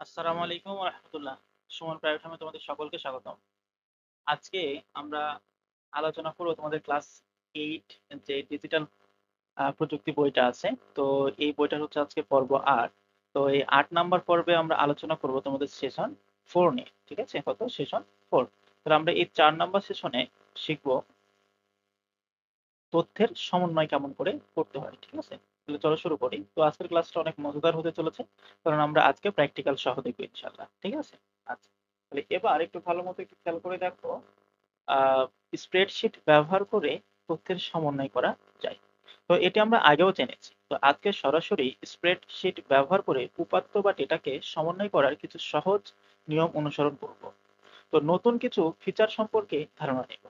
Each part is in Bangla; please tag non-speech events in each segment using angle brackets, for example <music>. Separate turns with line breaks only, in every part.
আসসালামু আলাইকুম রহমতুল্লাহ সুমন প্রাইভেট তোমাদের সকলকে স্বাগতম। আজকে আমরা আলোচনা করব তোমাদের ক্লাস এইট যে ডিজিটাল প্রযুক্তি বইটা আছে। তো এই বইটা হচ্ছে আজকে পর্ব আট। তো এই আট নাম্বার পর্বে আমরা আলোচনা করব তোমাদের সেশন ফোর নিয়ে, ঠিক আছে? কত? সেশন ফোর তাহলে আমরা এই চার নাম্বার সেশনে শিখব তথ্যের সমন্বয় কেমন করে করতে হয়, ঠিক আছে? তাহলে চলো শুরু করি। তো আজকের ক্লাসটা অনেক মজাদার হতে চলেছে। কারণ আমরা আজকে প্র্যাকটিক্যাল সহ দেখব ইনশাল্লাহ ঠিক আছে? আচ্ছা তাহলে এবার একটু ভালো মতো একটু খেয়াল করে দেখো স্প্রেডশিট ব্যবহার করে তথ্যের সমন্বয় করা যায়। তো এটি আমরা আগেও জেনেছি। তো আজকে সরাসরি স্প্রেডশিট ব্যবহার করে উপাত্ত বা ডেটাকে সমন্বয় করার কিছু সহজ নিয়ম অনুসরণ করব। তো নতুন কিছু ফিচার সম্পর্কে ধারণা নেব।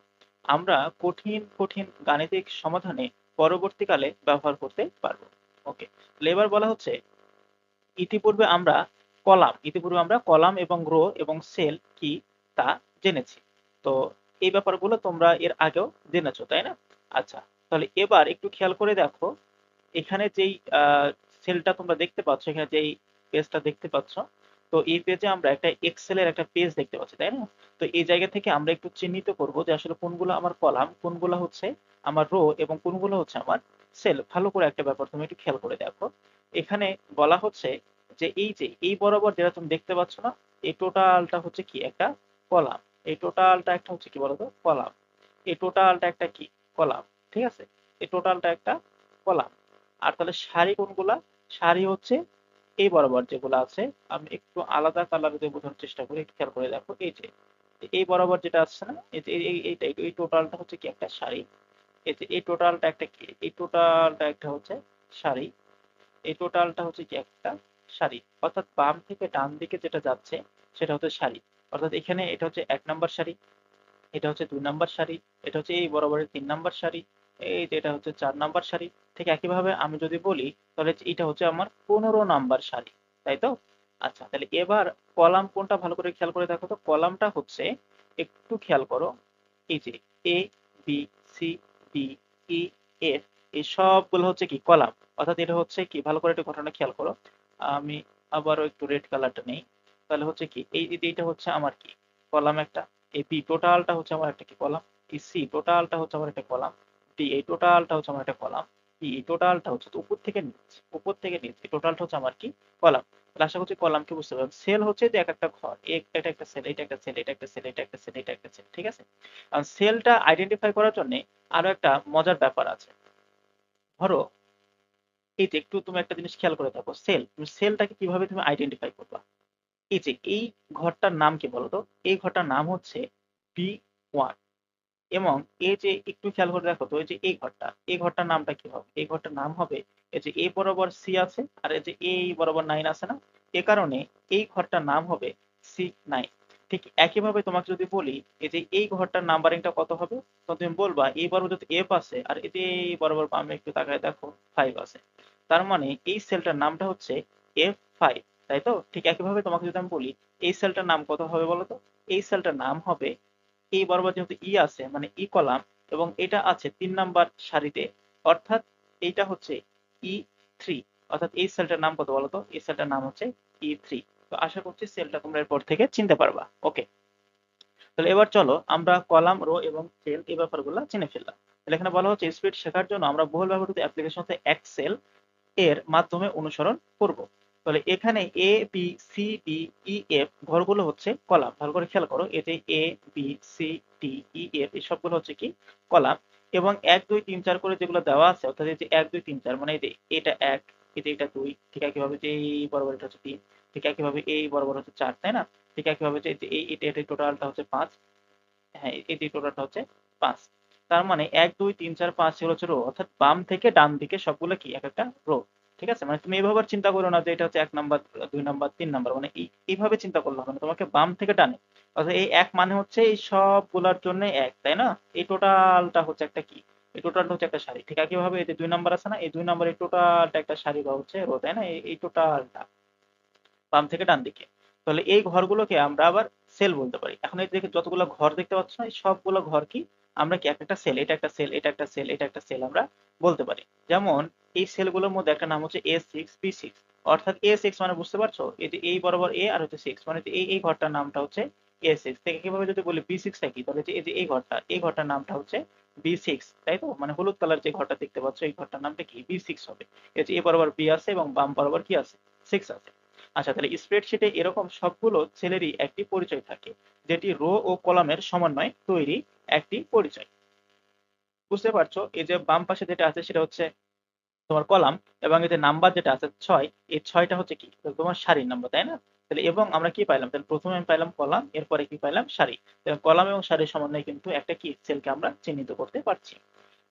আমরা কঠিন কঠিন গাণিতিক সমাধানে পরবর্তীকালে ব্যবহার করতে পারব। ওকে এবার বলা হচ্ছে, ইতিপূর্বে আমরা কলাম, ইতিপূর্বে আমরা কলাম এবং রো এবং সেল কি তা জেনেছি। তো এই ব্যাপারগুলো তোমরা এর আগেও জেনেছো, তাই না? আচ্ছা তাহলে এবার একটু খেয়াল করে দেখো, এখানে যেই সেলটা তোমরা দেখতে পাচ্ছ, এখানে যেই পেজটা দেখতে পাচ্ছ, তো এই পেজে আমরা একটা এক্সেল এর একটা পেজ দেখতে পাচ্ছি, তাই না? তো এই জায়গা থেকে আমরা একটু চিহ্নিত করব যে আসলে কোনগুলো আমার কলাম, কোনগুলো হচ্ছে আমার রো এবং কোনগুলো হচ্ছে আমার সেল। ভালো করে একটা ব্যাপার তুমি একটু খেয়াল করে দেখো। এখানে বলা হচ্ছে যে এই যে, এই বরাবর যেটা তুমি দেখতে পাচ্ছ না, এই টোটালটা হচ্ছে কি? একটা কলাম। এই টোটালটা একটা হচ্ছে কি বলতো? কলাম। এই টোটালটা একটা কি? কলাম। ঠিক আছে? এই টোটালটা একটা কলাম। আর তাহলে সারি কোনগুলা সারি হচ্ছে এই বরাবর যেগুলো আছে। আমি একটু আলাদা কালার দিয়ে বোঝানোর চেষ্টা করি, একটু খেয়াল করে দেখো। এই যে, এই বরাবর যেটা আসছে না, এই যে এইটা এই টোটালটা হচ্ছে কি? একটা সারি। এই টোটালটা একটা এই টোটালটা একটা হচ্ছে সারি, এই টোটালটা হচ্ছে কি একটা সারি। অর্থাৎ বাম থেকে ডান দিকে যেটা যাচ্ছে, সেটা হচ্ছে সারি। অর্থাৎ এখানে এটা হচ্ছে এক নাম্বার সারি, এটা হচ্ছে দুই নাম্বার সারি, এটা হচ্ছে এই বরাবরের তিন নাম্বার সারি, এই যে এটা হচ্ছে চার নাম্বার সারি। ঠিক একইভাবে আমি যদি বলি, তাহলে এটা হচ্ছে আমার পনেরো নাম্বার সারি, তাই তো? আচ্ছা তাহলে এবার কলাম কোনটা ভালো করে খেয়াল করে দেখো তো। কলামটা হচ্ছে, একটু খেয়াল করো, এই যে A B C D E F এই সবগুলো হচ্ছে কি, কলাম। অর্থাৎ এটা হচ্ছে কি, ভালো করে একটু ঘটনা খেয়াল করো। আমি আবারও একটু রেড কালারটা নেই। তাহলে হচ্ছে কি, এই এইটা হচ্ছে আমার কি, কলাম একটা। এই বি টোটালটা হচ্ছে আমার একটা কি কলাম? এই সি টোটালটা হচ্ছে আমার একটা কলাম। ডি এই টোটালটা হচ্ছে আমার একটা কলাম। ই এই টোটালটা হচ্ছে উপর থেকে নিচ, উপর থেকে নিচ। এই টোটালটা হচ্ছে আমার কি, কলাম। তাহলে আশা করছি কলাম কি বুঝতে পারবেন সেল হচ্ছে যে এক একটা ঘর। এটা একটা সেল এটা একটা সেল এটা একটা সেল এটা একটা সেল এটা একটা সেল ঠিক আছে? আর সেলটা আইডেন্টিফাই করার জন্য আরও একটা মজার ব্যাপার আছে। ধরো, এই যে একটু তুমি একটা জিনিস খেয়াল করে থাকো সেল তুমি সেলটাকে কীভাবে তুমি আইডেন্টিফাই করবা? এই যে এই ঘরটার নাম কি বলতো? এই ঘরটার নাম হচ্ছে বি ওয়ান এবং এই যে একটু খেয়াল করে দেখো তো, এই যে এই ঘরটা, এই ঘরটার নামটা কি হবে? এই ঘরটার নাম হবে, এই যে এ বরাবর সি আছে, আর এই যে এই বরাবর নাইন আছে না? এ কারণে এই ঘরটার নাম হবে সি নাইন ঠিক একইভাবে তোমাকে যদি বলি, এই যে এই ঘরটার নাম্বারিংটা কত হবে? তখন তুমি বলবা, এই বরাবর যদি এফ আছে আর এতে এই বরাবর বামে একটু তাকায় দেখো ফাইভ আছে তার মানে এই সেলটার নামটা হচ্ছে এফ ফাইভ তাই তো? ঠিক একইভাবে তোমাকে যদি আমি বলি, এই সেলটার নাম কত হবে বলো তো এই সেলটার নাম হবে, এই বরাবর যেহেতু ই আছে মানে ই কলাম এবং এটা আছে তিন নাম্বার সারিতে, অর্থাৎ এইটা হচ্ছে ই থ্রি অর্থাৎ এই সেলটার নাম কত বলতো? এই সেলটার নাম হচ্ছে ই থ্রি তো আশা করছি সেলটা তোমরা এরপর থেকে চিনতে পারবা। ওকে তাহলে এবার চলো আমরা কলাম রো এবং সেল এই ব্যাপারগুলো চিনে ফেললাম। তাহলে এখানে বলা হচ্ছে স্পিড শেখার জন্য আমরা বহুল ব্যবহৃত অ্যাপ্লিকেশন হচ্ছে এক্সেল এর মাধ্যমে অনুসরণ করব। তাহলে এখানে A B C D E F ঘরগুলো হচ্ছে কলাম। ভালো করে খেয়াল করো, এতে A B C D E F এই সবগুলো হচ্ছে কি? কলাম। এবং এক, দুই, তিন, চার করে যেগুলো দেওয়া আছে, অর্থাৎ এই যে এক, দুই, তিন, চার মানে এই যে এটা এক এটা এটা দুই, ঠিক একইভাবে যে এই বরাবর এটা হচ্ছে তিন ঠিক একইভাবে এই বরাবর হচ্ছে চার, তাই না? ঠিক একইভাবে এই এটা এটা টোটালটা হচ্ছে পাঁচ। হ্যাঁ এই টোটালটা হচ্ছে পাঁচ। তার মানে এক, দুই, তিন, চার, পাঁচ সেগুলো হচ্ছে রো। অর্থাৎ বাম থেকে ডান দিকে সবগুলো কি? এক একটা রো। ঠিক আছে? মানে তুমি এইভাবে চিন্তা করো না যে এটা হচ্ছে এক নাম্বার, দুই নাম্বার, তিন নাম্বার। মানে এইভাবে চিন্তা করলে হবে না। তোমাকে বাম থেকে ডানে। অর্থাৎ এই এক মানে হচ্ছে এই সবগুলোর জন্য এক, তাই না? এই টোটালটা হচ্ছে একটা কি? এই টোটালটা হচ্ছে একটা শাড়ি ঠিক একইভাবে এই যে দুই নাম্বার আছে না? এই দুই নাম্বার এই টোটালটা একটা শাড়ি বা হচ্ছে রো, তাই না? এই টোটালটা বাম থেকে ডান দিকে। তাহলে এই ঘরগুলোকে আমরা আবার সেল বলতে পারি। এখন এই দেখে যতগুলো ঘর দেখতে পাচ্ছ না এই সবগুলো ঘর কি আমরা কি একটা সেল এটা একটা সেল এটা একটা সেল এটা একটা সেল আমরা বলতে পারি। যেমন এই সেলগুলোর মধ্যে একটা নাম হচ্ছে এ সিক্স বি সিক্স অর্থাৎ এ সিক্স মানে বুঝতে পারছ? এই যে এই বরাবর এ আর হচ্ছে সিক্স মানে এই এই ঘরটার নামটা হচ্ছে এ সিক্স থেকে কীভাবে যদি বলি বি সিক্স কি তাহলে এই যে এই ঘরটা, এই ঘরটার নামটা হচ্ছে বি সিক্স তাই তো? মানে হলুদ কালার যে ঘরটা দেখতে পাচ্ছ, এই ঘরটার নামটা কি? বি সিক্স হবে। এই যে এ বরাবর বি আছে এবং বাম বরাবর কি আছে? সিক্স আছে। আচ্ছা তাহলে স্প্রেডশিটে এরকম সবগুলো ছেলেরই একটি পরিচয় থাকে, যেটি রো ও কলামের সমন্বয়ে তৈরি একটি পরিচয়। বুঝতে পারছ? এই যে বাম পাশে যেটা আছে সেটা হচ্ছে তোমার কলাম এবং এই যে নাম্বার যেটা আছে ছয়, এই ছয়টা হচ্ছে কি? তোমার সারির নাম্বার তাই না? তাহলে এবং আমরা কি পাইলাম? তাহলে প্রথমে আমি পাইলাম কলাম এরপরে কি পাইলাম? সারি। তাহলে কলাম এবং সারির সমন্বয়ে কিন্তু একটা কি? সেলকে আমরা চিহ্নিত করতে পারছি।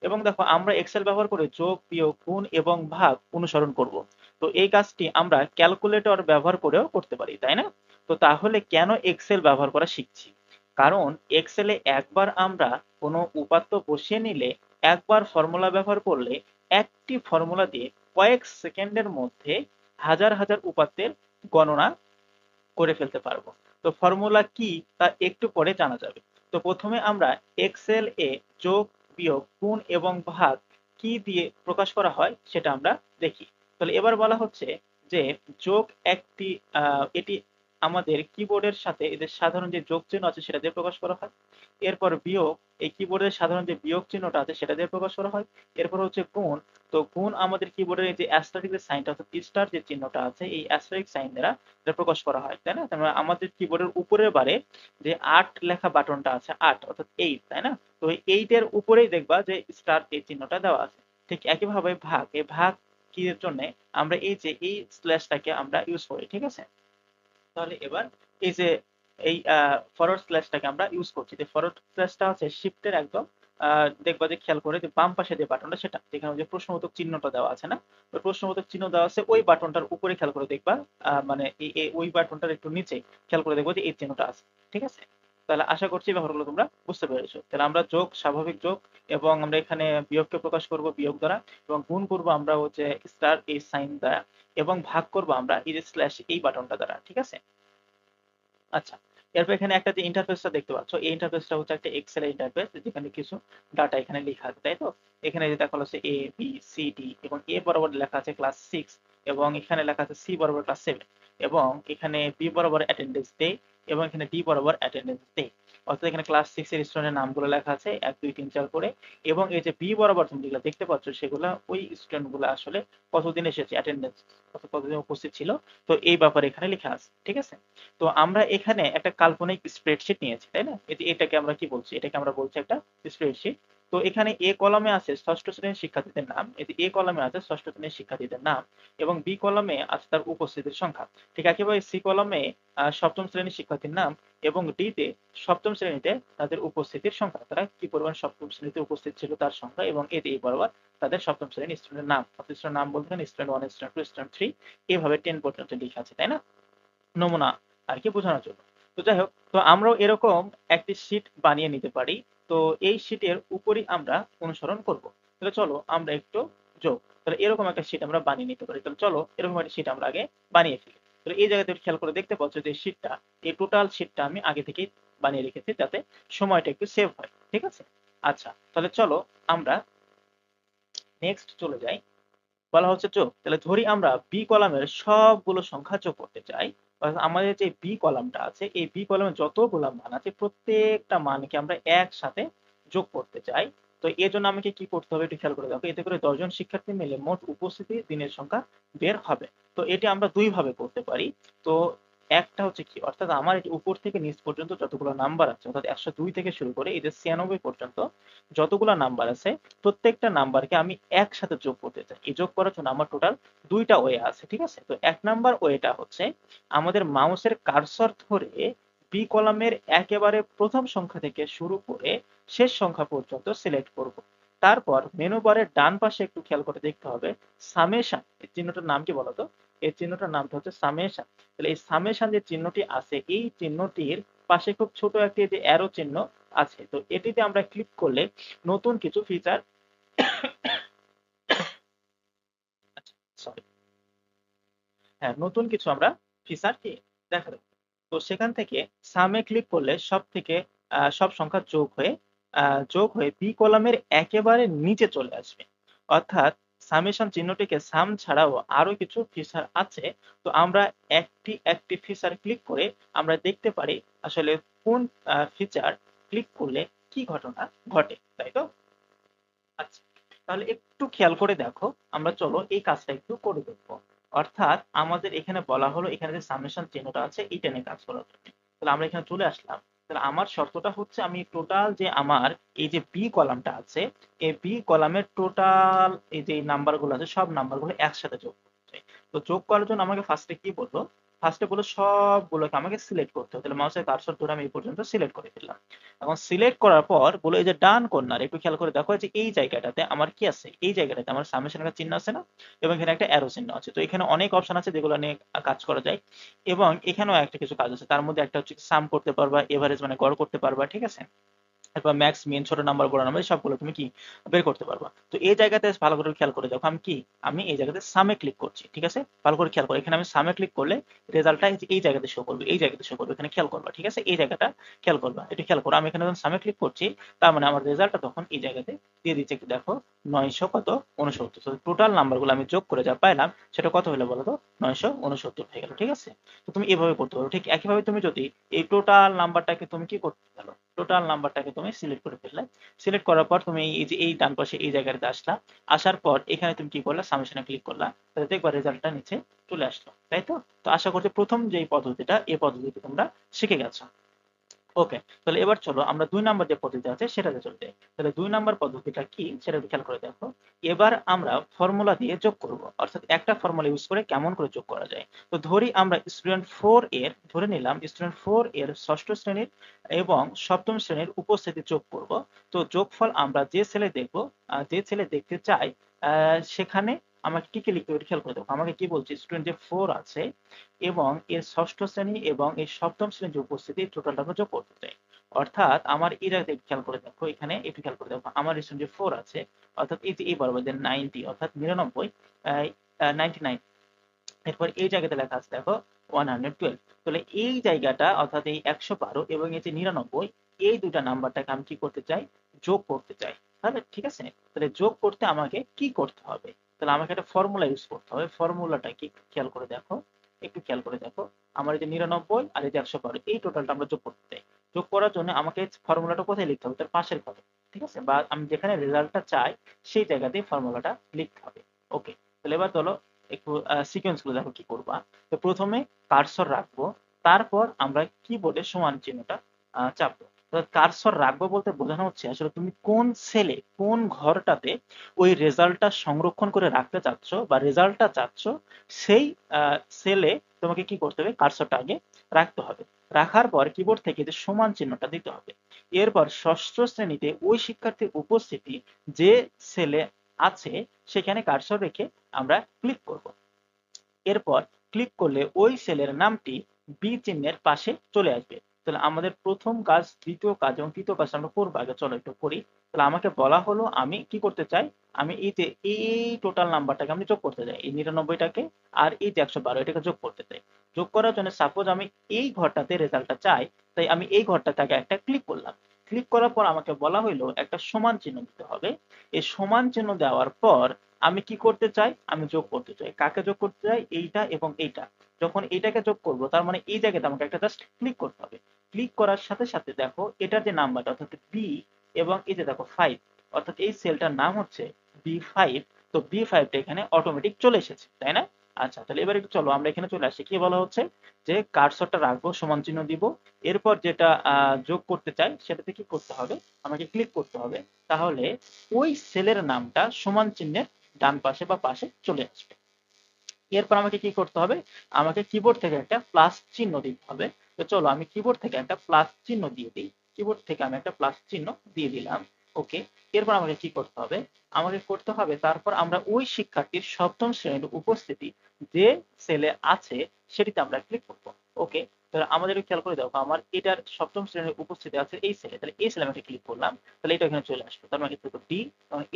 এবং দেখো, আমরা এক্সেল ব্যবহার করে যোগ, বিয়োগ, গুণ এবং ভাগ অনুসরণ করব। তো এই কাজটি আমরা ক্যালকুলেটর ব্যবহার করেও করতে পারি, তাই না? তো তাহলে কেন এক্সেল ব্যবহার করা শিখছি? কারণ এক্সেলে একবার আমরা কোনো উপাত্ত বসিয়ে নিলে, একবার ফর্মুলা ব্যবহার করলে একটি ফর্মুলা দিয়ে কয়েক সেকেন্ডের মধ্যে হাজার হাজার উপাত্তের গণনা করে ফেলতে পারব। তো ফর্মুলা কি তা একটু পরে জানা যাবে। তো প্রথমে আমরা এক্সেল এ যোগ, বিয়োগ, গুণ এবং ভাগ কি দিয়ে প্রকাশ করা হয় সেটা আমরা দেখি। তাহলে এবার বলা হচ্ছে যে যোগ একটি এটি আমাদের কিবোর্ডের সাথে এদের সাধারণ যে যোগ চিহ্ন আছে সেটা দিয়ে প্রকাশ করা হয়। এরপর বিয়োগ, এই কিবোর্ডের সাধারণ যে বিয়োগ চিহ্নটা আছে সেটা দিয়ে প্রকাশ করা হয়। এরপর হচ্ছে গুণ, তো গুণ আমাদের কিবোর্ডের যে অ্যাস্টারিক যে সাইনটা অর্থাৎ স্টার যে চিহ্নটা আছে, এই অ্যাস্টারিক সাইন দ্বারা এটা প্রকাশ করা হয়, তাই না? তার আমাদের কিবোর্ডের উপরের বারে যে আট লেখা বাটনটা আছে, আট, অর্থাৎ এইট তাই না? তো এইটের উপরেই দেখবা যে স্টার এই চিহ্নটা দেওয়া আছে। ঠিক একইভাবে ভাগ, এই ভাগ কি এর জন্য আমরা এই যে এই স্ল্যাশটাকে আমরা ইউজ করি, ঠিক আছে? তাহলে এবার এই যে এই ফরওয়ার্ড স্ল্যাশটাকে আমরা ইউজ করছি। যে ফরওয়ার্ড স্ল্যাশটা হচ্ছে শিফটের একদম দেখবা যে খেয়াল করে যে বাম পাশে যে বাটনটা সেটা, যেখানে যে প্রশ্নবোধক চিহ্নটা দেওয়া আছে না? ওই প্রশ্নবোধক চিহ্ন দেওয়া আছে, ওই বাটনটার উপরে খেয়াল করে দেখবা মানে ওই বাটনটার একটু নিচে খেয়াল করে দেখব যে এই চিহ্নটা আছে, ঠিক আছে? তাহলে আশা করছি ব্যাপারগুলো তোমরা বুঝতে পেরেছ। তাহলে আমরা যোগ, স্বাভাবিক যোগ এবং আমরা এখানে বিয়োগকে প্রকাশ করব বিয়োগ দ্বারা এবং গুণ করব আমরা হচ্ছে স্টার এই সাইন দ্বারা এবং ভাগ করব আমরা যে স্ল্যাশ এই বাটনটা দ্বারা, ঠিক আছে? আচ্ছা এরপর এখানে একটা যে ইন্টারফেসটা দেখতে পাচ্ছ, এই ইন্টারফেসটা হচ্ছে একটা এক্সেল ইন্টারফেস যেখানে কিছু ডাটা এখানে লেখা আছে, তাই তো? এখানে যে দেখা হচ্ছে এ বি সি ডি এবং এ বরাবর লেখা আছে ক্লাস সিক্স এবং এখানে লেখা আছে সি বরাবর ক্লাস সেভেন এবং এখানে বি বরাবর অ্যাটেন্ডেন্স ডে এবং এখানে ডি বরাবর অ্যাটেন্ডেন্স ডে অর্থাৎ এখানে ক্লাস সিক্স এর স্টুডেন্টের নামগুলো লেখা আছে, এক, দুই, তিন, চার করে। এবং এই যে বি বরাবর তুমি যেগুলো দেখতে পাচ্ছ, সেগুলো ওই স্টুডেন্টগুলো আসলে কতদিন এসেছে অ্যাটেন্ডেন্স কতদিন উপস্থিত ছিল। তো এই ব্যাপারে এখানে লেখা আছে, ঠিক আছে? তো আমরা এখানে একটা কাল্পনিক স্প্রেডশিট নিয়েছি, তাই না? এটাকে আমরা কি বলছি? এটাকে আমরা বলছি একটা স্প্রেডশিট তো এখানে এ কলমে আছে ষষ্ঠ শ্রেণির শিক্ষার্থীদের নাম এতে এ কলমে আছে ষষ্ঠ শ্রেণির শিক্ষার্থীদের নাম, এবং বি কলমে আছে তার উপস্থিতির সংখ্যা। ঠিক একেবারে সি কলমে সপ্তম শ্রেণির শিক্ষার্থীর নাম এবং ডি তে সপ্তম শ্রেণীতে তাদের উপস্থিতির সংখ্যা, তারা কি পরিমাণ সপ্তম শ্রেণীতে উপস্থিত ছিল তার সংখ্যা এবং এতে এই বরাবর তাদের সপ্তম শ্রেণির স্টুডেন্টের নাম স্টুডেন্ট নাম বলতে student one student two student three এভাবে টেন পর্যন্ত লেখা আছে, তাই না? নমুনা আর কি বোঝানোর জন্য। তো যাই হোক, তো আমরাও এরকম একটি শীট বানিয়ে নিতে পারি। তো এই শীটের উপরই আমরা অনুসরণ করব। তাহলে চলো আমরা একটু যোগ, তাহলে এরকম একটা শীট আমরা বানিয়ে নিতে পারি। তাহলে চলো এরকম একটা শীট আমরা আগে বানিয়ে ফেলি। তাহলে এই জায়গাতে খেয়াল করে দেখতে পাচ্ছ যে শীটটা এই টোটাল শীটটা আমি আগে থেকেই বানিয়ে রেখেছি যাতে সময়টা একটু সেভ হয়, ঠিক আছে? আচ্ছা তাহলে চলো আমরা নেক্সট চলে যাই। বলা হচ্ছে যোগ তাহলে ধরি আমরা বি কলামের সবগুলো সংখ্যা যোগ করতে চাই। আমাদের যে বি কলামটা আছে, এই বি কলামে যতগুলো মান আছে, প্রত্যেকটা মানকে আমরা একসাথে যোগ করতে চাই। তো এর জন্য আমাকে কি করতে হবে একটু খেয়াল করে দেখো। এতে করে দশজন শিক্ষার্থী মিলে মোট উপস্থিতি দিনের সংখ্যা বের হবে। তো এটি আমরা দুই ভাবে করতে পারি। তো একটা হচ্ছে কি? অর্থাৎ আমার উপর থেকে নিচ পর্যন্ত যতগুলো নাম্বার আছে, অর্থাৎ একশো দুই থেকে শুরু করে এই যে ছিয়ানব্বই পর্যন্ত যতগুলো নাম্বার আছে, প্রত্যেকটা নাম্বারকে আমি একসাথে যোগ করতে চাই। এই যোগ করার জন্য আমার টোটাল দুইটা ওয়ে আছে, ঠিক আছে? তো এক নাম্বার ওয়েটা হচ্ছে আমাদের মাউসের কারসর ধরে বি কলামের একেবারে প্রথম সংখ্যা থেকে শুরু করে শেষ সংখ্যা পর্যন্ত সিলেক্ট করব। তারপর মেনু বারের ডান পাশে একটু খেয়াল করে দেখতে হবে সামেশন এই চিহ্নটার নাম কি বলতো? এই চিহ্নটার নামটা হচ্ছে সামেশন তাহলে এই সামেশন যে চিহ্নটি আছে, এই চিহ্নটির পাশে খুব ছোট একটি যে অ্যারো চিহ্ন আছে, তো এটিতে আমরা ক্লিক করলে নতুন কিছু ফিচার <coughs> সরি হ্যাঁ নতুন কিছু আমরা ফিচার কি? দেখা তো সেখান থেকে সামে ক্লিক করলে সব থেকে সব সংখ্যা যোগ হয়ে যোগ হয়ে বি কলামের একেবারে নিচে চলে আসবে। অর্থাৎ সামেশন চিহ্নটিকে সাম ছাড়াও আরও কিছু ফিচার আছে। তো আমরা একটি একটি ফিচার ক্লিক করে আমরা দেখতে পারি আসলে কোন ফিচার ক্লিক করলে কি ঘটনা ঘটে, তাই তো? আচ্ছা তাহলে একটু খেয়াল করে দেখো। আমরা চলো এই কাজটা একটু করে দেখব। অর্থাৎ আমাদের এখানে বলা হলো, এখানে যে সামেশন চিহ্নটা আছে এটা নিয়ে কাজ করার জন্য। তাহলে আমরা এখানে চলে আসলাম। তাহলে আমার শর্তটা হচ্ছে আমি টোটাল যে আমার, এই যে বি কলামটা আছে, এই বি কলামের টোটাল এই যে নাম্বারগুলো আছে, সব নাম্বারগুলো একসাথে যোগ করতে চাই। তো যোগ করার জন্য আমাকে ফার্স্টে কি বলল? ফার্স্টে বলে সবগুলোকে আমাকে সিলেক্ট করতে হবে। তাহলে মাউসের কার্সর ধরে আমি এই পর্যন্ত সিলেক্ট করে দিলাম এখন সিলেক্ট করার পর বলে এই যে ডান কর্নার একটু খেয়াল করে দেখো যে এই জায়গাটাতে আমার কি আছে? এই জায়গাটাতে আমার সামেশন একটা চিহ্ন আছে না? এবং এখানে একটা অ্যারো চিহ্ন আছে। তো এখানে অনেক অপশন আছে যেগুলো নিয়ে কাজ করা যায়। এবং এখানেও একটা কিছু কাজ আছে। তার মধ্যে একটা হচ্ছে সাম করতে পারবা এভারেজ মানে গড় করতে পারবা, ঠিক আছে? তারপর ম্যাক্স মিন ছোট নাম্বার বড় নাম্বার সবগুলো তুমি কি বের করতে পারবা। তো এই জায়গাতে ভালো করে খেয়াল করে দেখো, আমি কি? আমি এই জায়গাতে সামে ক্লিক করছি, ঠিক আছে? ভালো করে খেয়াল করো, এখানে আমি সামে ক্লিক করলে রেজাল্টটা এই জায়গাতে শো করবে, এই জায়গাতে শো করবে, এখানে খেয়াল করবা, ঠিক আছে? এই জায়গাটা খেয়াল করবা, একটু খেয়াল করো, আমি এখানে যখন সামে ক্লিক করছি, তার মানে আমার রেজাল্টটা তখন এই জায়গাতে দিয়ে দিচ্ছে দেখো, নয়শো কত? উনসত্তর। তো টোটাল নাম্বারগুলো আমি যোগ করে যা পাইলাম, সেটা কত হলো বলো তো নয়শো উনসত্তর হয়ে গেল, ঠিক আছে? তো তুমি এভাবে করতে পারো, ঠিক একইভাবে তুমি যদি এই টোটাল নাম্বারটাকে তুমি কি করতে পারো টোটাল নাম্বারটাকে তুমি সিলেক্ট করে ফেললে। সিলেক্ট করার পর তুমি এই যে, এই ডান পাশে এই জায়গাটাতে আসলা। আসার পর এখানে তুমি কি করলা? সামেশনে ক্লিক করলা। তাহলে দেখবা রেজাল্টটা নিচে চলে আসলো। তাই তো? আশা করছি প্রথম যে পদ্ধতিটা, এই পদ্ধতিতে তোমরা শিখে গেছো। ওকে তাহলে এবার চলো আমরা দুই নাম্বার যে পদ্ধতি আছে সেটাতে চলে যাই। তাহলে দুই নাম্বার পদ্ধতিটা কি সেটা খেয়াল করে দেখো। এবার আমরা ফর্মুলা দিয়ে যোগ করব, অর্থাৎ একটা ফর্মুলা ইউজ করে কেমন করে যোগ করা যায়। তো ধরি আমরা স্টুডেন্ট ফোর এর, ধরে নিলাম স্টুডেন্ট ফোর এর ষষ্ঠ শ্রেণির এবং সপ্তম শ্রেণির উপস্থিতি যোগ করব। তো যোগফল আমরা যে ছেলে দেখব যে ছেলে দেখতে চাই সেখানে আমাকে কি কি লিখতে হবে খেয়াল করে দেখো। আমাকে কি বলছে? স্টুডেন্ট যে ফোর আছে এবং এর ষষ্ঠ শ্রেণি এবং এই সপ্তম শ্রেণির উপস্থিতি টোটালটা আমরা যোগ করতে চাই। অর্থাৎ আমার এটা খেয়াল করে দেখো, এখানে একটু খেয়াল করে দেখো, আমার স্টুডেন্ট যে ফোর আছে, অর্থাৎ এই যে এই বরাবর যে নাইনটি অর্থাৎ নিরানব্বই নাইনটি নাইন এরপর এই জায়গাতে লেখা আছে দেখো ওয়ান হান্ড্রেড টুয়েলভ তাহলে এই জায়গাটা, অর্থাৎ এই একশো বারো এবং এই যে নিরানব্বই, এই দুটা নাম্বারটাকে আমি কি করতে চাই? যোগ করতে চাই। তাহলে ঠিক আছে? তাহলে যোগ করতে আমাকে কি করতে হবে? তাহলে আমাকে একটা ফর্মুলা ইউজ করতে হবে। ফর্মুলাটা কি খেয়াল করে দেখো। একটু খেয়াল করে দেখো। আমার এই যে নিরানব্বই আর এই যে একশো বারো, এই টোটালটা আমরা যোগ করতে চাই। যোগ করার জন্য আমাকে ফর্মুলাটা কোথায় লিখতে হবে? তার পাশের ঘরে। ঠিক আছে? বা আমি যেখানে রেজাল্টটা চাই, সেই জায়গাতেই ফর্মুলাটা লিখতে হবে। ওকে তাহলে এবার চলো একটু সিকোয়েন্সগুলো দেখো কি করবা। তো প্রথমে কার্সর রাখব। তারপর আমরা কিবোর্ডে সমান চিহ্নটা চাপবো। কারসর রাখব বলতে বোঝানো হচ্ছে আসলে তুমি কোন সেলে কোন ঘরটাতে ওই রেজাল্টটা সংরক্ষণ করে রাখতে চাচ্ছ বা রেজাল্টটা চাচ্ছ, সেই সেলে তোমাকে কি করতে হবে? কারসরটা আগে রাখতে হবে। রাখার পর কিবোর্ড থেকে যে সমান চিহ্নটা দিতে হবে। এরপর ষষ্ঠ শ্রেণীতে ওই শিক্ষার্থীর উপস্থিতি যে সেলে আছে, সেখানে কারসর রেখে আমরা ক্লিক করব। এরপর ক্লিক করলে ওই সেলের নামটি বি চিহ্নের পাশে চলে আসবে। তাহলে আমাদের প্রথম কাজ, দ্বিতীয় কাজ এবং তৃতীয় কাজ আমরা করব। আগে চলো একটু করি। তাহলে আমাকে বলা হলো, আমি কি করতে চাই? আমি যে এই টোটাল নাম্বারটাকে আমি যোগ করতে চাই। এই নিরানব্বইটাকে আর এই যে একশো বারো এটাকে যোগ করতে চাই। যোগ করার জন্য সাপোজ আমি এই ঘরটাতে রেজাল্টটা চাই, তাই আমি এই ঘরটাতে একটা ক্লিক করলাম। ক্লিক করার পর আমাকে বলা হইল, একটা সমান চিহ্ন দিতে হবে। এই সমান চিহ্ন দেওয়ার পর আমি কি করতে চাই? আমি যোগ করতে চাই। কাকে যোগ করতে চাই? এইটা এবং এইটা। যখন এইটাকে যোগ করব, তার মানে এই জায়গাতে আমাকে একটা জাস্ট ক্লিক করতে হবে। ক্লিক করার সাথে সাথে দেখো, এটার যে নাম্বারটা অর্থাৎ বি এবং এই যে দেখো ফাইভ অর্থাৎ এই সেলটার নাম হচ্ছে বি ফাইভ তো বি ফাইভটা এখানে অটোমেটিক চলে এসেছে, তাই না? আচ্ছা তাহলে এবার একটু চলো, আমরা এখানে চলে আসি। কি বলা হচ্ছে? যে কার্সরটা রাখব, সমান চিহ্ন দিব। এরপর যেটা যোগ করতে চাই, সেটাতে কি করতে হবে? আমাকে ক্লিক করতে হবে। তাহলে ওই সেলের নামটা সমান চিহ্নের ডান পাশে বা পাশে চলে আসবে। এরপর আমাকে কি করতে হবে? আমাকে কিবোর্ড থেকে একটা প্লাস চিহ্ন দিতে হবে। তো চলো আমি কিবোর্ড থেকে একটা প্লাস চিহ্ন দিয়ে দিই। কিবোর্ড থেকে আমি একটা প্লাস চিহ্ন দিয়ে দিলাম। ওকে এরপর আমাকে কি করতে হবে? আমাকে করতে হবে তারপর আমরা ওই শিক্ষার্থীর সপ্তম শ্রেণির উপস্থিতি যে সেলে আছে সেটিতে আমরা ক্লিক করব। ওকে তাহলে আমাদের খেয়াল করে দেখো, আমার এটার সপ্তম শ্রেণির উপস্থিতি আছে এই সেলে তাহলে এই সেলে আমি ক্লিক করলাম, তাহলে এটা এখানে চলে আসলো। তার মানে কিন্তু ডি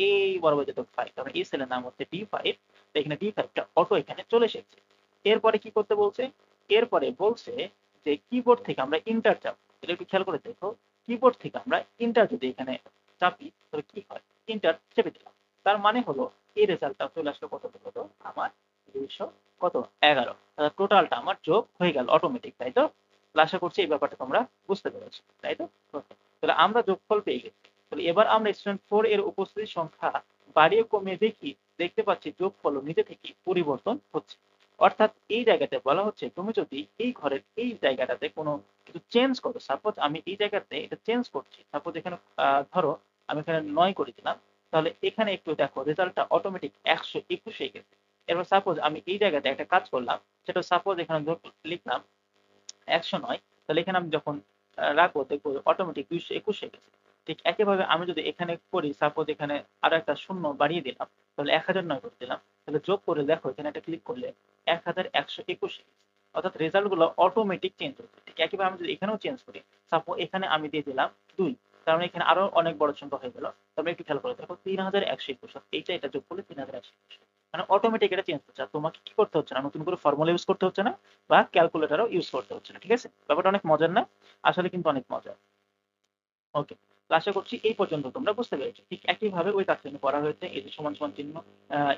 এই বরাবর যেত ফাইভ তার এই সেলের নাম হচ্ছে ডি ফাইভ এখানে ডি ফাইভটা অটো এখানে চলে এসেছে। এরপরে কি করতে বলছে? এরপরে বলছে যে কিবোর্ড থেকে আমরা ইন্টার চাপ এটা একটু খেয়াল করে দেখো কিবোর্ড থেকে আমরা ইন্টার যদি এখানে চাপি, তাহলে কি হয়? ইন্টার চেপে দিলাম। তার মানে হলো, এই রেজাল্টটা চলে আসলো কত কত আমার দুইশো কত? এগারো। টোটালটা আমার যোগ হয়ে গেল অটোমেটিক তাই তো? আশা করছি এই ব্যাপারটা তোমরা বুঝতে পেরেছ, তাই তো? তাহলে আমরা যোগফল পেয়ে গেছি। তাহলে এবার আমরা স্টুডেন্ট ফোর এর উপস্থিতির সংখ্যা বাড়িয়ে কমিয়ে দেখি, দেখতে পাচ্ছি যোগফল নিজে থেকে পরিবর্তন হচ্ছে। অর্থাৎ এই জায়গাতে বলা হচ্ছে, তুমি যদি এই ঘরের এই জায়গাটাতে কোনো কিছু চেঞ্জ করো সাপোজ আমি এই জায়গাতে এটা চেঞ্জ করছি সাপোজ এখানে ধরো আমি এখানে নয় করে দিলাম, তাহলে এখানে একটু দেখো রেজাল্টটা অটোমেটিক একশো একুশ হয়ে গেছে। এবার সাপোজ আমি এই জায়গাতে একটা কাজ করলাম, সেটা সাপোজ এখানে লিখলাম একশো নয়, তাহলে এখানে আমি যখন রাখব, দেখব অটোমেটিক দুইশো একুশ হয়ে গেছে। ঠিক একইভাবে আমি যদি এখানে করি সাপোজ এখানে আরও একটা শূন্য বাড়িয়ে দিলাম, তাহলে এক হাজার নয় করে দিলাম। তাহলে যোগ করে দেখো, এখানে একটা ক্লিক করলে এক হাজার একশো একুশ। অর্থাৎ রেজাল্টগুলো অটোমেটিক চেঞ্জ হচ্ছে। ঠিক একইভাবে আমি যদি এখানেও চেঞ্জ করি সাপোজ এখানে আমি দিয়ে দিলাম দুই, তার মানে এখানে আরও অনেক বড় সংখ্যা হয়ে গেল। তবে একটু খেয়াল করে দেখো, তিন হাজার একশো একুশ এইটা, এটা যোগ করলে তিন হাজার একশো একুশ মানে অটোমেটিক এটা চেঞ্জ হচ্ছে তোমাকে কি করতে হচ্ছে না? নতুন করে ফর্মুলা ইউজ করতে হচ্ছে না বা ক্যালকুলেটারও ইউজ করতে হচ্ছে না, ঠিক আছে? ব্যাপারটা অনেক মজার না? আসলে কিন্তু অনেক মজার। ওকে আশা করছি এই পর্যন্ত তোমরা বুঝতে পেরেছ। ঠিক একইভাবে ওই কাজটা করা হয়েছে। এই যে সমান সমান চিহ্ন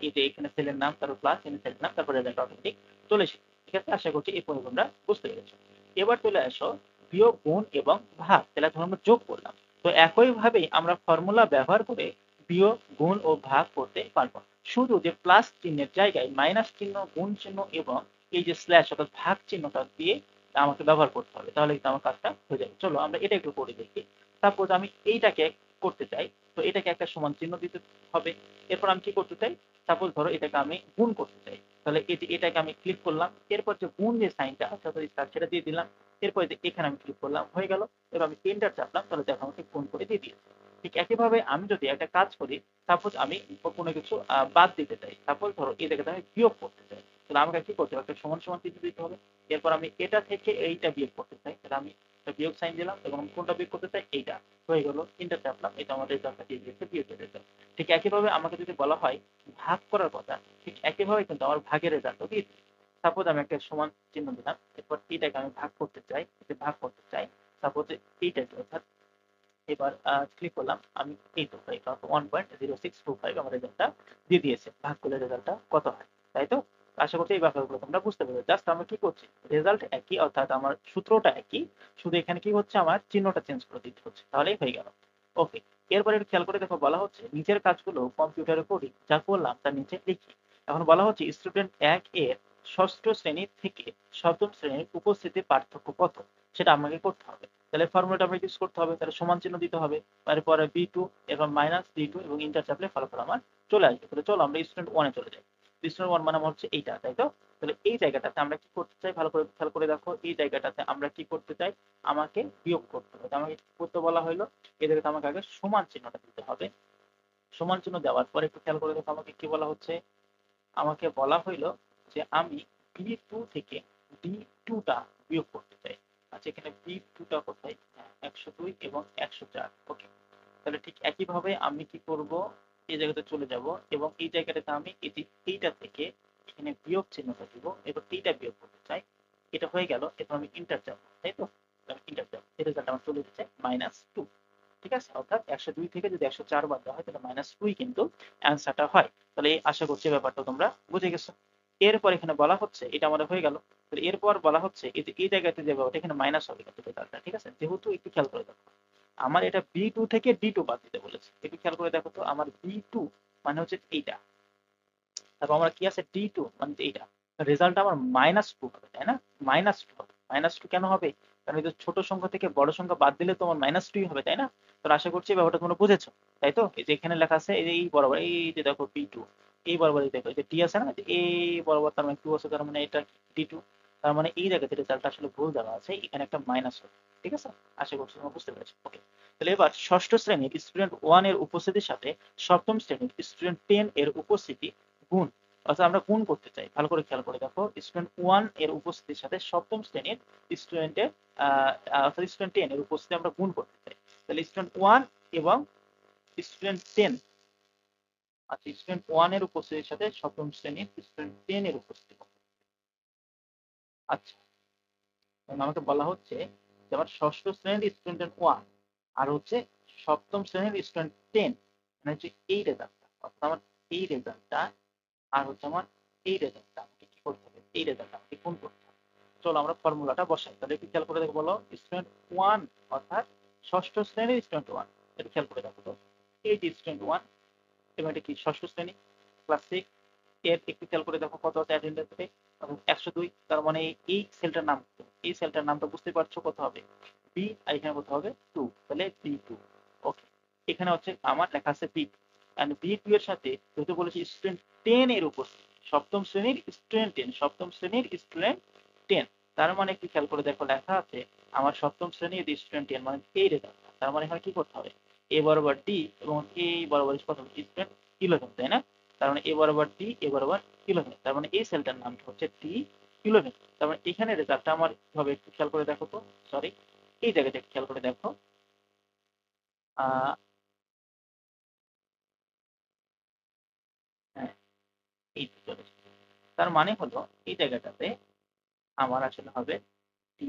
এই যে এখানে সেলের নাম, তারপর প্লাস এখানে সেলের নাম, তারপর রেজাল্ট অটোমেটিক চলে এসেছে। ঠিক আছে? আশা করছি এই পর্যন্ত তোমরা বুঝতে পেরেছ। এবার চলে আসো বিয়োগ, গুণ এবং ভাগ। তাহলে ধরো আমরা যোগ করলাম। তো একইভাবেই আমরা ফর্মুলা ব্যবহার করে বিয়োগ, গুণ ও ভাগ করতে পারব। শুধু যে প্লাস চিহ্নের জায়গায় মাইনাস চিহ্ন, গুণ চিহ্ন এবং এই যে স্ল্যাশ অর্থাৎ ভাগ চিহ্নটা দিয়ে আমাকে ব্যবহার করতে হবে, তাহলে কিন্তু আমার কাজটা হয়ে যাবে। চলো আমরা এটা একটু করে দেখি। সাপোজ আমি এইটাকে করতে চাই, তো এটাকে একটা সমান চিহ্ন দিতে হবে। এরপর আমি কি করতে চাই? সাপোজ ধরো এটাকে আমি গুণ করতে চাই, তাহলে এটি এটাকে আমি ক্লিক করলাম, এরপর যে গুণ যে সাইনটা, অর্থাৎ স্টার সেটা দিয়ে দিলাম, এরপর এখানে আমি ক্লিক করলাম, হয়ে গেল। এবার আমি এন্টার চাপলাম, তাহলে দেখো আমাকে গুণ করে দিয়ে দিয়েছে। ঠিক একইভাবে আমি যদি একটা কাজ করি সাপোজ আমি কোনো কিছু বাদ দিতে চাই। সাপোজ ধরো, এই জায়গাতে আমি বিয়োগ করতে চাই। তাহলে আমাকে কি করতে হবে? একটা সমান সমান চিহ্ন দিতে হবে। এরপর আমি এটা থেকে এইটা বিয়োগ করতে চাই। তাহলে আমি বিয়োগ সাইন দিলাম এবং কোনটা বিয়োগ করতে চাই? এইটা। হয়ে গেল তিনটা চাপলাম এটা আমার রেজাল্টটা দিয়ে দিয়েছে বিয়োগের রেজাল্ট ঠিক একইভাবে আমাকে যদি বলা হয় ভাগ করার কথা, ঠিক একইভাবে কিন্তু আমার ভাগের রেজাল্টও দিয়ে সাপোজ আমি একটা সমান চিহ্ন দিলাম। এরপর এইটাকে আমি ভাগ করতে চাই। ভাগ করতে চাই। সাপোজ এইটাকে, অর্থাৎ এবার ক্লিক করলাম, আমি এই তো one point zero six two five আমার রেজাল্টটা দিয়ে দিয়েছে। ভাগ করলে রেজাল্টটা কত হয়, তাই তো? আশা করছি এই ব্যাপারগুলো তোমরা বুঝতে পেরেছ। জাস্ট আমরা কি করছি? রেজাল্ট একই, অর্থাৎ আমার সূত্রটা একই, শুধু এখানে কি হচ্ছে? আমার চিহ্নটা চেঞ্জ করে দিতে হচ্ছে। তাহলেই হয়ে গেল। ওকে এরপরে খেয়াল করে দেখো, বলা হচ্ছে নিচের কাজগুলো কম্পিউটারে করি, যা করলাম তার নিচে লিখি। এখন বলা হচ্ছে স্টুডেন্ট এক এর ষষ্ঠ শ্রেণি থেকে সপ্তম শ্রেণির উপস্থিতি পার্থক্য কত? সেটা আমাকে করতে হবে। তাহলে ফর্মুলাটা আমাকে ইউজ করতে হবে, তাহলে সমান চিহ্ন দিতে হবে। তারপরে বি টু এবং মাইনাস বি টু এবং ইন্টার চাপলে ফলাফল আমার চলে আসবে। তাহলে চলো আমরা স্টুডেন্ট ওয়ানে চলে যাই। স্টুডেন্ট ওয়ান মানে আমার হচ্ছে এইটা, তাই তো? তাহলে এই জায়গাটাতে আমরা কি করতে চাই? ভালো করে খেয়াল করে দেখো, এই জায়গাটাতে আমরা কি করতে চাই? আমাকে বিয়োগ করতে হবে। আমাকে কি করতে বলা হলো? জায়গাতে আমাকে আগে সমান চিহ্নটা দিতে হবে। সমান চিহ্ন দেওয়ার পর একটু খেয়াল করে দেখো, আমাকে কি বলা হচ্ছে? আমাকে বলা হইল যে আমি বি টু থেকে বি টুটা বিয়োগ করতে চাই। আচ্ছা এখানে বি টুটা কোথায়? একশো দুই এবং একশো চার ওকে তাহলে ঠিক একইভাবে আমি কি করব? এই জায়গাতে চলে যাব এবং এই জায়গাটাতে আমি যে এইটা থেকে এখানে বিয়োগ চিহ্নটা দিব এবার এইটা বিয়োগ করতে চাই। এটা হয়ে গেল, এরপর আমি ইন্টার যাব তাই তো? ইন্টার যাব এই রেজাল্ট আমার চলে যাচ্ছে মাইনাস টু ঠিক আছে? অর্থাৎ একশো দুই থেকে যদি একশো চার বাদ দেওয়া হয়, তাহলে মাইনাস টুই কিন্তু অ্যান্সারটা হয়। তাহলে আশা করছি ব্যাপারটা তোমরা বুঝে গেছো। এরপর এখানে বলা হচ্ছে, এটা আমাদের হয়ে গেল এরপর বলা হচ্ছে, এই জায়গাতে যে ব্যাপারটা, এখানে মাইনাস হবে কিন্তু রেজাল্টটা ঠিক আছে? যেহেতু একটু খেয়াল করে দেখো। আমার এটা বি টু থেকে ডি টু বাদ দিতে বলেছে। একটু খেয়াল করে দেখো তো, আমার বি টু মানে হচ্ছে এইটা। তারপর আমার কি আছে? ডি টু মানে এইটা। রেজাল্ট আমার মাইনাস টু হবে, তাই না? মাইনাস টু হবে। মাইনাস টু কেন হবে? কারণ এই ছোট সংখ্যা থেকে বড় সংখ্যা বাদ দিলে তোমার মাইনাস টুই হবে, তাই না? তো আশা করছি ব্যাপারটা তোমরা বুঝেছ, তাই তো? এই যে এখানে লেখা আছে, এই এই বরাবর, এই যে দেখো বি টু এই বরাবর দেখো, এই যে ডি আছে না? এই বরাবর তার মানে টু আছে, তার মানে এটা ডি টু তার মানে এই জায়গাতে রেজাল্ট আসলে ভুল দেওয়া আছে, এখানে একটা মাইনাস হবে, ঠিক আছে? আশা করছি তোমরা বুঝতে পেরেছ। ওকে তাহলে এবার ষষ্ঠ শ্রেণির স্টুডেন্ট ওয়ানের উপস্থিতির সাথে সপ্তম শ্রেণির স্টুডেন্ট টেন এর উপস্থিতি গুণ, অর্থাৎ আমরা গুণ করতে চাই। ভালো করে খেয়াল করে দেখো স্টুডেন্ট ওয়ানের উপস্থিতির সাথে সপ্তম শ্রেণির স্টুডেন্টের অর্থাৎ স্টুডেন্ট টেন এর উপস্থিতি আমরা গুণ করতে চাই। তাহলে স্টুডেন্ট ওয়ান এবং স্টুডেন্ট টেন আচ্ছা স্টুডেন্ট ওয়ানের উপস্থিতির সাথে সপ্তম শ্রেণির স্টুডেন্ট টেন এর উপস্থিতি আচ্ছা। আমাকে বলা হচ্ছে যে আমার ষষ্ঠ শ্রেণির স্টুডেন্ট ওয়ান আর হচ্ছে সপ্তম শ্রেণির স্টুডেন্ট টেন মানে হচ্ছে এই রেজাল্টটা অর্থাৎ আমার এই রেজাল্টটা আর হচ্ছে আমার এই রেজাল্টটা আমাকে কি করতে হবে? এই রেজাল্টটা আমাকে কোন করতে হবে। চলো আমরা ফর্মুলাটা বসাই, তাহলে একটু খেয়াল করে দেখো, বলো স্টুডেন্ট ওয়ান অর্থাৎ ষষ্ঠ শ্রেণির স্টুডেন্ট ওয়ান এটা খেয়াল করে দেখো তো। এই যে স্টুডেন্ট ওয়ান এবং এটা কি ষষ্ঠ শ্রেণি? ক্লাস সিক্স এর একটু খেয়াল করে দেখো কত আছে অ্যাটেন্ডেন্স রেট একশো দুই, তার মানে এই সেলটার নাম? এই সেলটার নামটা বুঝতে পারছ কত হবে? বি আর এখানে কত হবে? টু তাহলে বি টু ওকে এখানে হচ্ছে আমার লেখা আছে বি অ্যান্ড বি টু এর সাথে যেহেতু বলেছি স্টুডেন্ট টেন এর উপর, সপ্তম শ্রেণির স্টুডেন্ট টেন সপ্তম শ্রেণির স্টুডেন্ট টেন তার মানে একটু খেয়াল করে দেখো লেখা আছে, আমার সপ্তম শ্রেণির স্টুডেন্ট টেন মানে এই রেজাল্ট তার মানে এখানে কি করতে হবে? এ বরাবর ডি এবং এ বরাবর স্টুডেন্ট ইলেভেন তাই না? তার মানে এ বরাবর ডি এ বরাবর ইলেভেন তার মানে এই সেলটার নামটা হচ্ছে ডি ইলেভেন তার মানে এখানে রেজাল্টটা আমার কি হবে একটু খেয়াল করে দেখো তো? সরি এই জায়গাটা খেয়াল করে দেখো। আহ, হ্যাঁ এই চলে তার মানে হলো এই জায়গাটাতে আমার আসলে হবে ডি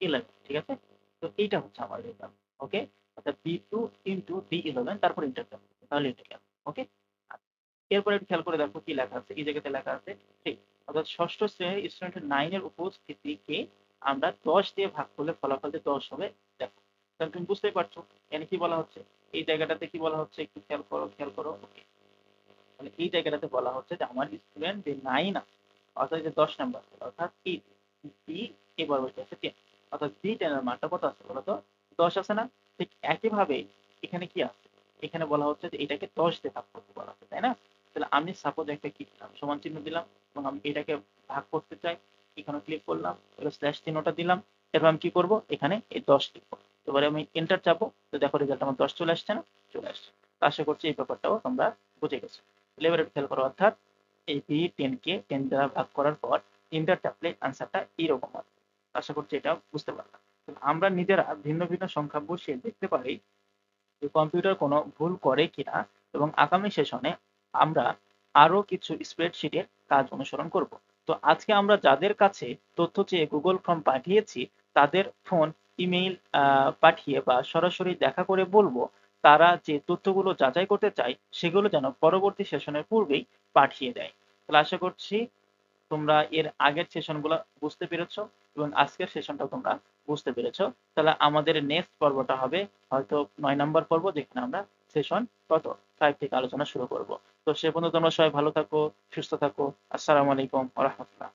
ইলেভেন ঠিক আছে? তো এইটা হচ্ছে আমার রেজাল্ট ওকে অর্থাৎ B two into D eleven তারপর ইন্টার তাহলে গেল ওকে এরপরে একটু খেয়াল করে দেখো কি লেখা আছে এই জায়গাতে লেখা আছে ঠিক অর্থাৎ ষষ্ঠ শ্রেণির স্টুডেন্ট নাইনের উপস্থিতিকে আমরা দশ দিয়ে ভাগ করলে ফলাফল যে দশ হবে দেখো তাহলে তুমি বুঝতেই পারছ এখানে কি বলা হচ্ছে এই জায়গাটাতে কি বলা হচ্ছে একটু খেয়াল করো খেয়াল করো ওকে তাহলে এই জায়গাটাতে বলা হচ্ছে যে আমার স্টুডেন্ট যে নাইন আছে অর্থাৎ যে দশ নাম্বার আছে অর্থাৎ এই বি এবার বলতে আছে টেন অর্থাৎ বি টেনের মানটা কত আছে বলো তো দশ আছে না ঠিক একইভাবে এখানে কি আছে? এখানে বলা হচ্ছে যে এটাকে দশ দিয়ে ভাগ করতে বলা হচ্ছে, তাই না? তাহলে আমি সাপোজ একটা কি দিলাম? সমান চিহ্ন দিলাম এবং আমি এটাকে ভাগ করতে চাই। এখানে ক্লিক করলাম, এবার স্ল্যাশ চিহ্নটা দিলাম। এরপর আমি কি করব? এখানে এই দশ লিখব এবারে আমি এন্টার চাপো তো দেখো রেজাল্ট আমার দশ চলে আসছে না? চলে আসছে। আশা করছি এই ব্যাপারটাও তোমরা বুঝে গেছো। এবারে খেয়াল করো, অর্থাৎ এই বি টেন কে টেন দ্বারা ভাগ করার পর এন্টার চাপলে আনসারটা এইরকম হবে। আশা করছি এটা বুঝতে পারলাম। আমরা নিজেরা ভিন্ন ভিন্ন সংখ্যা বসিয়ে দেখতে পারি যে কম্পিউটার কোনো ভুল করে কিনা এবং আগামী সেশনে আমরা আরও কিছু স্প্রেডশিটের কাজ অনুসরণ করব। তো আজকে আমরা যাদের কাছে তথ্য চেয়ে গুগল ফর্ম পাঠিয়েছি, তাদের ফোন ইমেইল পাঠিয়ে বা সরাসরি দেখা করে বলব, তারা যে তথ্যগুলো যাচাই করতে চায়, সেগুলো যেন পরবর্তী সেশনের পূর্বেই পাঠিয়ে দেয়। তাহলে আশা করছি তোমরা এর আগের সেশনগুলো বুঝতে পেরেছ এবং আজকের সেশনটাও তোমরা বুঝতে পেরেছ? তাহলে আমাদের নেক্সট পর্বটা হবে হয়তো নয় নাম্বার পর্ব, যেখানে আমরা সেশন কত? ফাইভ থেকে আলোচনা শুরু করব। তো সে পর্যন্ত তোমরা সবাই ভালো থাকো, সুস্থ থাকো। আসসালামু আলাইকুম রহমতুল্লাহ।